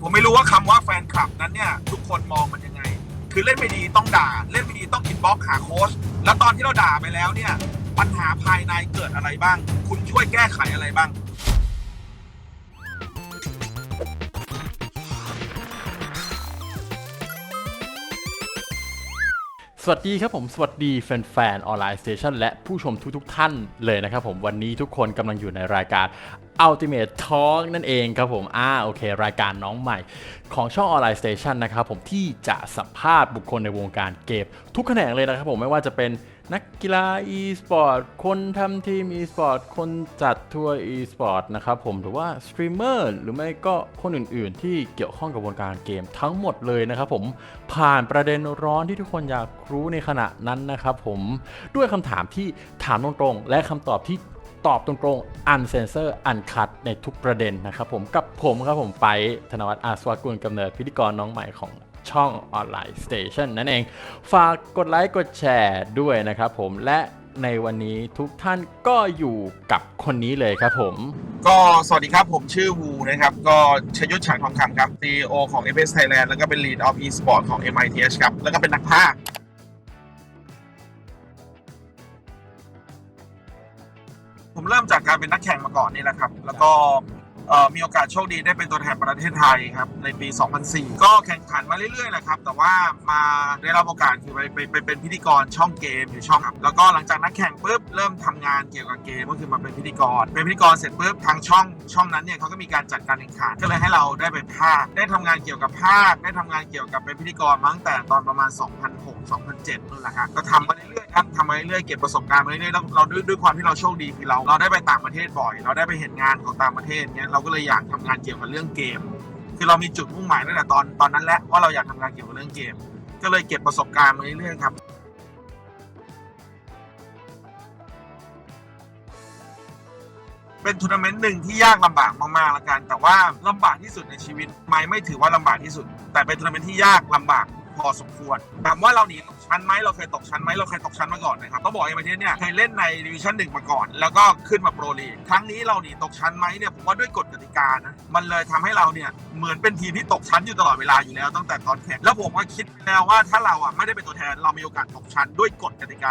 ผมไม่รู้ว่าคำว่าแฟนคลับนั้นเนี่ย ทุกคนมองมันยังไง คือเล่นไม่ดีต้องด่า เล่นไม่ดีต้องอินบ็อกหาโค้ชแล้วตอนที่เราด่าไปแล้วเนี่ย ปัญหาภายในเกิดอะไรบ้าง คุณช่วยแก้ไขอะไรบ้าง สวัสดีครับผมสวัสดีแฟนๆออนไลน์สเตชันและผู้ชมทุกๆท่านเลยนะครับผมวันนี้ทุกคนกำลังอยู่ในรายการ Ultimate Talk นั่นเองครับผมอ่าโอเค รายการน้องใหม่ของช่องออนไลน์สเตชันนะครับผมที่จะสัมภาษณ์บุคคลในวงการเกมทุกแขนงเลยนะครับผมไม่ว่าจะเป็น นักกีฬา e-sport คนทำทีม e-sport คนจัดทัวร์ e-sport นะครับผมหรือว่าสตรีมเมอร์หรือไม่ก็คนอื่นๆ ที่เกี่ยวข้องกับวงการเกมทั้งหมดเลยนะครับผมผ่านประเด็นร้อนที่ทุกคนอยากรู้ในขณะนั้นนะครับผมด้วยคำถามที่ถามตรงๆ และคำตอบที่ตอบตรงๆอันเซนเซอร์อันคัดในทุกประเด็นนะครับผมกับผมครับผมไปธนวัฒน์อาสวากุลกำเนิดพิธีกรน้องใหม่ของ ช่องออนไลน์สเตชันนั่นเอง ฝากกดไลค์กดแชร์ด้วยนะครับผมและในวันนี้ทุกท่านก็อยู่กับคนนี้เลยครับผม ก็สวัสดีครับผมชื่อวูนะครับ ก็ชยุทธฉางทองคำครับ CEO ของ f s Thailand แล้วก็เป็น Lead of Esport ของ MITH ครับ แล้วก็เป็นนักพากย์ผมเริ่มจากการเป็นนักแข่งมาก่อนนี่แหละครับ แล้วก็ มีโอกาสโชคดีได้เป็นตัวแทนประเทศไทยครับในปี 2004 ก็แข่งขันมาเรื่อยๆแหละครับ แต่ว่ามาได้รับโอกาสคือไปไปไปเป็นพิธีกรช่องเกมอยู่ช่องครับแล้วก็หลังจากนักแข่งปุ๊บเริ่มทำงานเกี่ยวกับเกมก็คือมาเป็นพิธีกร เป็นพิธีกรเสร็จปุ๊บทางช่องช่องนั้นเนี่ยเขาก็มีการจัดการแข่งขันก็เลยให้เราได้ไปภาคได้ทำงานเกี่ยวกับภาคได้ทำงานเกี่ยวกับเป็นพิธีกรมาตั้งแต่ตอนประมาณ 2006 2007นั่นแหละครับก็ทำมาเรื่อยๆครับทำมาเรื่อยๆเก็บประสบการณ์มาเรื่อยๆแล้วเราด้วยด้วยความที่เราโชคดีคือเราเราได้ไปต่างประเทศบ่อย เราได้ไปเห็นงานของต่างประเทศเนี้ยเราก็เลยอยากทำงานเกี่ยวกับเรื่องเกม คือเรามีจุดมุ่งหมายตั้งแต่ตอนตอนนั้นแหละว่าเราอยากทำงานเกี่ยวกับเรื่องเกม ก็เลยเก็บประสบการณ์มาเรื่อยๆครับ เป็นทัวร์นาเมนต์หนึ่งที่ยากลำบากมากๆละกัน แต่ว่าลำบากที่สุดในชีวิตไม่ไม่ถือว่าลำบากที่สุด แต่เป็นทัวร์นาเมนต์ที่ยากลำบาก พอสมควรถามว่าเราหนีตกชั้นไหมเราเคยตกชั้นไหมเราเคยตกชั้นมาก่อนนะครับต้องบอกไอ้ประเทศเนี่ยเคยเล่นในดิวิชั่นหนึ่งมาก่อน แล้วก็ขึ้นมาโปรลีกครั้งนี้เราหนีตกชั้นไหมเนี่ยผมว่าด้วยกฎกติกานะมันเลยทำให้เราเนี่ยเหมือนเป็นทีมที่ตกชั้นอยู่ตลอดเวลาอยู่แล้วตั้งแต่ตอนแข่งแล้วผมก็คิดไปแล้วว่าถ้าเราอะไม่ได้เป็นตัวแทนเรามีโอกาสตกชั้นด้วยกฎกติกา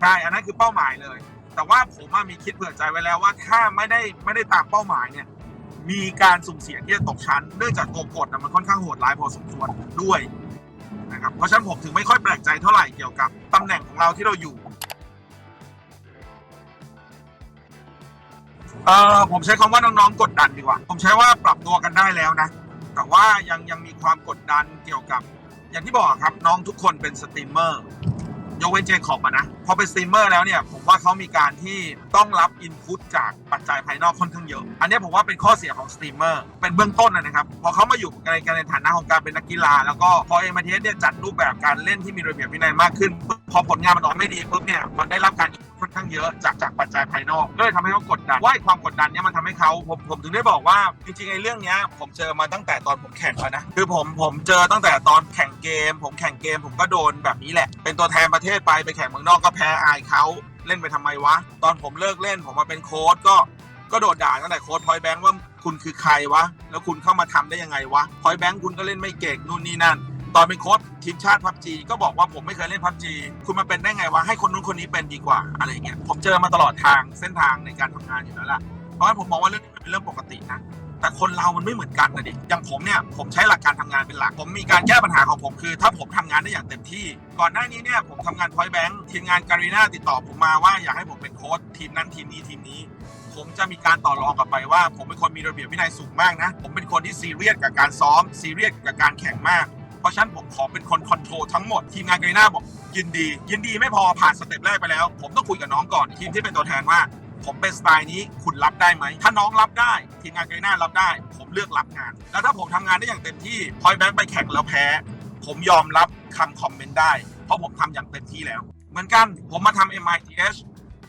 ใช่อันนั้นคือเป้าหมายเลย แต่ว่าผมมีคิดเผื่อใจไว้แล้วว่าถ้าไม่ได้ไม่ได้ตามเป้าหมายเนี่ย มีการสุ่มเสี่ยงที่จะตกชั้น เนื่องจากตัวกฎนะมันค่อนข้างโหดร้ายพอสมควรด้วยนะครับเพราะฉะนั้นผมถึงไม่ค่อยแปลกใจเท่าไหร่เกี่ยวกับตำแหน่งของเราที่เราอยู่เอ่อผมใช้คำว่าน้องๆกดดันดีกว่า ผมใช้ว่าปรับตัวกันได้แล้วนะ แต่ว่ายังยังมีความกดดันเกี่ยวกับ อย่างที่บอกครับน้องทุกคนเป็นสตรีมเมอร์ ยกเว้นเจคอบนะพอเป็นสตรีมเมอร์แล้วเนี่ยผมว่าเขามีการที่ต้องรับอินพุตจากปัจจัยภายนอกค่อนข้างเยอะ อันนี้ผมว่าเป็นข้อเสียของสตรีมเมอร์เป็นเบื้องต้นนะครับ พอเขามาอยู่ในการในฐานะของการเป็นนักกีฬา แล้วก็พอเอ็มเทสเนี่ยจัดรูปแบบการเล่นที่มีระเบียบวินัยมากขึ้น พอผลงานมันออกไม่ดีปุ๊บเนี่ยมันได้รับการ ค่อนข้างเยอะจากจากปัจจัยภายนอกก็เลยทำให้เขากดดันว่าไอ้ความกดดันเนี่ยมันทำให้เขาผมผมถึงได้บอกว่าจริงๆไอ้เรื่องเนี้ยผมเจอมาตั้งแต่ตอนผมแข่งแล้วนะคือผมผมเจอตั้งแต่ตอนแข่งเกม ผมแข่งเกมผมก็โดนแบบนี้แหละ เป็นตัวแทนประเทศไปไปแข่งเมืองนอกก็แพ้อายเขาเล่นไปทำไมวะ ตอนผมเลิกเล่นผมมาเป็นโค้ชก็ก็โดดด่าตั้งแต่โค้ชพอยแบงค์ว่าคุณคือใครวะ แล้วคุณเข้ามาทำได้ยังไงวะพอยแบงค์คุณก็เล่นไม่เก่งนู่นนี่นั่น ตอนเป็นโค้ชทีมชาติพับจีก็บอกว่าผมไม่เคยเล่นพับจีคุณมาเป็นได้ไงวะให้คนนู้นคนนี้เป็นดีกว่าอะไรเงี้ยผมเจอมาตลอดทางเส้นทางในการทำงานอยู่แล้วล่ะเพราะฉะนั้นผมมองว่าเรื่องนี้เป็นเรื่องปกตินะแต่คนเรามันไม่เหมือนกันนะดิอย่างผมเนี่ยผมใช้หลักการทำงานเป็นหลัก ผมมีการแก้ปัญหาของผมคือ ถ้าผมทำงานได้อย่างเต็มที่ ก่อนหน้านี้เนี่ยผมทำงานพอยแบงค์ทีมงานการีนาติดต่อผมมาว่าอยากให้ผมเป็นโค้ชทีมนั้นทีมนี้ทีมนี้ ผมจะมีการต่อรองกลับไปว่า ผมเป็นคนมีระเบียบวินัยสูงมากนะ ผมเป็นคนที่ซีเรียสกับการซ้อมซีเรียสกับการแข่งมาก เพราะฉะนั้นผมขอเป็นคนคอนโทรลทั้งหมด ทีมงานกรีนาบอกยินดี ยินดีไม่พอผ่านสเต็ปแรกไปแล้ว ผมต้องคุยกับน้องก่อนทีมที่เป็นตัวแทนว่า ผมเป็นสไตล์นี้คุณรับได้ไหม ถ้าน้องรับได้ ทีมงานไกน่ารับได้ ผมเลือกรับงาน แล้วถ้าผมทำงานได้อย่างเต็มที่พอยแบงค์ไปแข่งแล้วแพ้ ผมยอมรับคำคอมเมนต์ได้ เพราะผมทำอย่างเต็มที่แล้ว เหมือนกันผมมาทำ MITH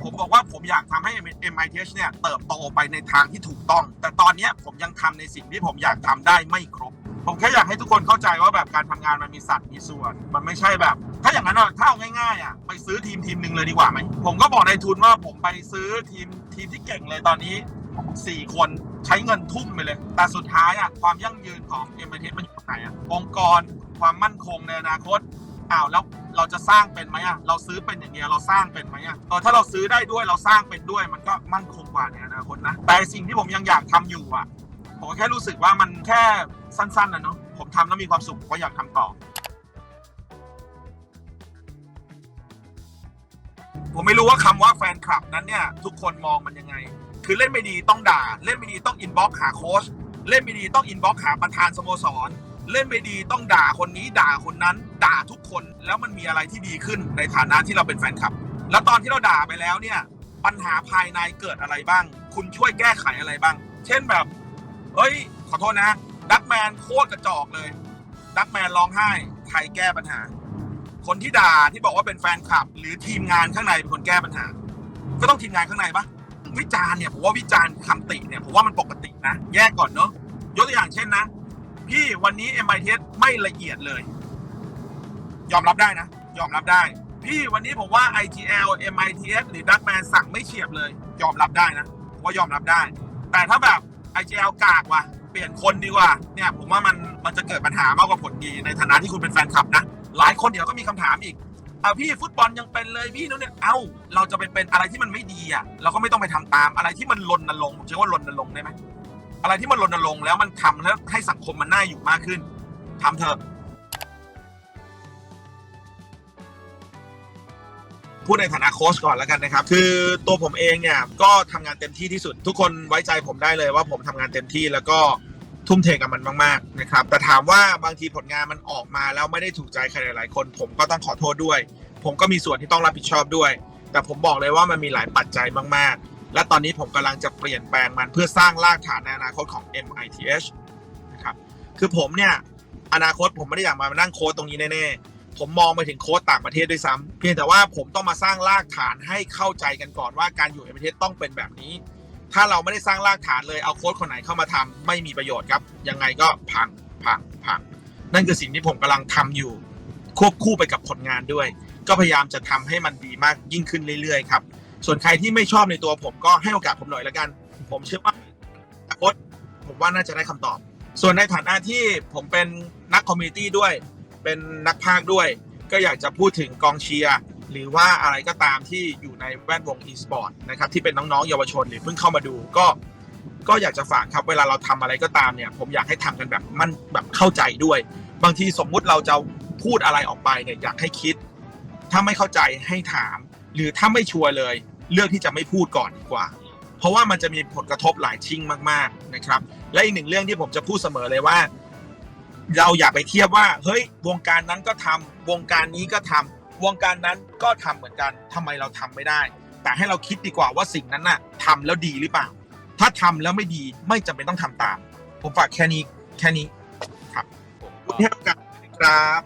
ผมบอกว่าผมอยากทำให้ MITH เนี่ยเติบโตไปในทางที่ถูกต้อง แต่ตอนนี้ผมยังทำในสิ่งที่ผมอยากทำได้ไม่ครบ ผมแค่อยากให้ทุกคนเข้าใจว่าแบบการทำงานมันมีสัตว์มีส่วน มันไม่ใช่แบบ ถ้าอย่างนั้นอะถ้าเอาง่ายๆอะไปซื้อทีมทีมหนึ่งเลยดีกว่าไหมผมก็บอกในายทุนว่าผมไปซื้อทีมทีมที่เก่งเลยตอนนี้สี่คนใช้เงินทุ่มไปเลย แต่สุดท้ายอะความยั่งยืนของเอ็มไอมันอยู่ตรงไหนอะองค์กรความมั่นคงในอนาคตอ้าวแล้วเราจะสร้างเป็นไหมอะเราซื้อเป็นอย่างเดียวเราสร้างเป็นไหมอะเออถ้าเราซื้อได้ด้วยเราสร้างเป็นด้วย มันก็มั่นคงกว่าในอนาคตนะแต่สิ่งที่ผมยังอยากทำอยู่อะ ผมแค่รู้สึกว่ามันแค่สั้นๆนะเนาะผมทำแล้วมีความสุขผมก็อยากทำต่อ ผมไม่รู้ว่าคำว่าแฟนคลับนั้นเนี่ย ทุกคนมองมันยังไง คือเล่นไม่ดีต้องด่า เล่นไม่ดีต้องอินบ็อกหาโค้ชเล่นไม่ดีต้องอินบ็อกหาประธานสโมสร เล่นไม่ดีต้องด่าคนนี้ด่าคนนั้น ด่าทุกคนแล้วมันมีอะไรที่ดีขึ้นในฐานะที่เราเป็นแฟนคลับ แล้วตอนที่เราด่าไปแล้วเนี่ย ปัญหาภายในเกิดอะไรบ้าง คุณช่วยแก้ไขอะไรบ้าง เช่นแบบ เฮ้ย ขอโทษนะดักแมนโคตรกระจอกเลยดักแมนร้องไห้ใครแก้ปัญหา คนที่ด่าที่บอกว่าเป็นแฟนคลับ หรือทีมงานข้างในเป็นคนแก้ปัญหา ก็ต้องทีมงานข้างในปะวิจารณ์เนี่ยผมว่าวิจารณ์คำติเนี่ยผมว่ามันปกตินะ แยกก่อนเนาะยกตัวอย่างเช่นนะ พี่วันนี้ MIT ไม่ละเอียดเลย ยอมรับได้นะ ยอมรับได้ พี่วันนี้ผมว่า IGL MITS หรือ Darkman สั่งไม่เฉียบเลย ยอมรับได้นะว่ายอมรับได้ แต่ถ้าแบบ ไอเจลกากว่ะเปลี่ยนคนดีกว่าเนี่ยผมว่ามันมันจะเกิดปัญหามากกว่าผลดีในฐานะที่คุณเป็นแฟนคลับนะหลายคนเดี๋ยวก็มีคำถามอีกเอาพี่ฟุตบอลยังเป็นเลยพี่นู้นเนี่ยเอ้า เราจะไปเป็นอะไรที่มันไม่ดีอะเราก็ไม่ต้องไปทำตามอะไรที่มันลนนรงผมเชื่อว่าลนนรงได้ไหมอะไรที่มันลนนรงแล้วมันทำแล้วให้สังคมมันน่าอยู่มากขึ้นทำเถอะ พูดในฐานะโค้ชก่อนแล้วกันนะครับ คือตัวผมเองเนี่ยก็ทำงานเต็มที่ที่สุด ทุกคนไว้ใจผมได้เลยว่าผมทำงานเต็มที่แล้วก็ทุ่มเทกับมันมากๆนะครับ แต่ถามว่าบางทีผลงานมันออกมาแล้วไม่ได้ถูกใจใครหลายๆคน ผมก็ต้องขอโทษด้วย ผมก็มีส่วนที่ต้องรับผิดชอบด้วย แต่ผมบอกเลยว่ามันมีหลายปัจจัยมากๆ และตอนนี้ผมกำลังจะเปลี่ยนแปลงมันเพื่อสร้างรากฐานในอนาคตของ MITH นะครับ คือผมเนี่ยอนาคตผมไม่ได้อยากมานั่งโค้ดตรงนี้แน่ๆ ผมมองไปถึงโค้ชต่างประเทศด้วยซ้ำเพียงแต่ว่าผมต้องมาสร้างรากฐานให้เข้าใจกันก่อนว่าการอยู่ในประเทศต้องเป็นแบบนี้ ถ้าเราไม่ได้สร้างรากฐานเลยเอาโค้ชคนไหนเข้ามาทำไม่มีประโยชน์ครับ ยังไงก็พังพังพังนั่นคือสิ่งที่ผมกำลังทำอยู่ ควบคู่ไปกับผลงานด้วย ก็พยายามจะทำให้มันดีมากยิ่งขึ้นเรื่อยๆครับส่วนใครที่ไม่ชอบในตัวผมก็ให้โอกาสผมหน่อยละกัน ผมเชื่อว่าอนาคตผมว่าน่าจะได้คำตอบ ส่วนในฐานะที่ผมเป็นนักคอมมิตี้ด้วย เป็นนักพากย์ด้วย ก็อยากจะพูดถึงกองเชียร์หรือว่าอะไรก็ตามที่อยู่ในแวดวง e-sport นะครับที่เป็นน้องๆเยาวชนหรือเพิ่งเข้ามาดูก็ก็อยากจะฝากครับเวลาเราทำอะไรก็ตามเนี่ย ผมอยากให้ทำกันแบบมันแบบเข้าใจด้วย บางทีสมมุติเราจะพูดอะไรออกไปเนี่ยอยากให้คิด ถ้าไม่เข้าใจให้ถาม หรือถ้าไม่ชัวร์เลย เลือกที่จะไม่พูดก่อนดีกว่า เพราะว่ามันจะมีผลกระทบหลายชิงมาก ๆนะครับ และอีกหนึ่งเรื่องที่ผมจะพูดเสมอเลยว่า เราอย่าไปเทียบว่า เฮ้ยวงการนั้นก็ทำวงการนี้ก็ทำวงการนั้นก็ทำเหมือนกันทำไมเราทำไม่ได้ แต่ให้เราคิดดีกว่าว่าสิ่งนั้นน่ะทำแล้วดีหรือเปล่า ถ้าทำแล้วไม่ดีไม่จำเป็นต้องทำตาม ผมฝากแค่นี้แค่นี้ครับขอบคุณที่ให้โอกาสครับ